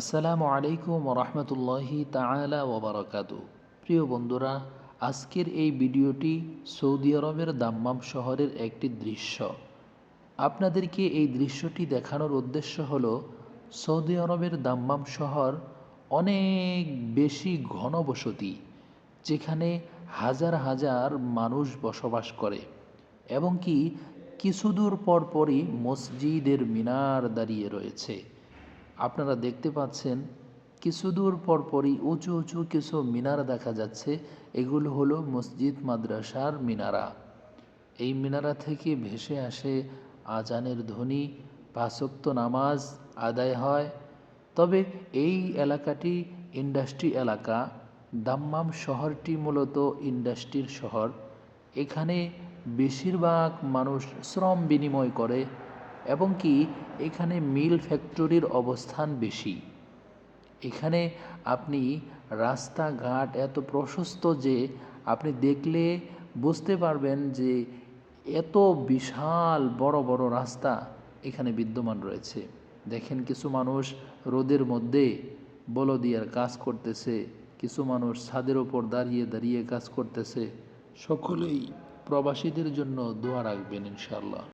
আসসালামু আলাইকুম রহমতুল্লাহি তাআলা ওবরাকাতু প্রিয় বন্ধুরা, আজকের এই ভিডিওটি সৌদি আরবের দাম্মাম শহরের একটি দৃশ্য। আপনাদেরকে এই দৃশ্যটি দেখানোর উদ্দেশ্য হল, সৌদি আরবের দাম্মাম শহর অনেক বেশি ঘনবসতি, যেখানে হাজার হাজার মানুষ বসবাস করে এবং কি কিছু দূর পর পরই মসজিদের মিনার দাঁড়িয়ে রয়েছে। আপনারা দেখতে পাচ্ছেন কিছু দূর পর পরই উঁচু উঁচু কিছু মিনার দেখা যাচ্ছে। এগুলো হলো মসজিদ মাদ্রাসার মিনারা। এই মিনারা থেকে ভেসে আসে আজানের ধ্বনি, পাঁচক্ত নামাজ আদায় হয়। তবে এই এলাকাটি ইন্ডাস্ট্রি এলাকা। দাম্মাম শহরটি মূলত ইন্ডাস্ট্রির শহর। এখানে বেশিরভাগ মানুষ শ্রম বিনিময় করে। এবং কি এখানে মিল ফ্যাক্টরির অবস্থান বেশি। এখানে আপনি রাস্তাঘাট এত প্রশস্ত যে আপনি দেখলে বুঝতে পারবেন যে এত বিশাল বড় বড় রাস্তা এখানে বিদ্যমান রয়েছে। দেখেন কিছু মানুষ রোদের মধ্যে বলদিয়ার কাজ করতেছে, কিছু মানুষ ছাদের ওপর দাঁড়িয়ে দাঁড়িয়ে কাজ করতেছে। সকলেই প্রবাসীদের জন্য দোয়া রাখবেন ইনশাল্লাহ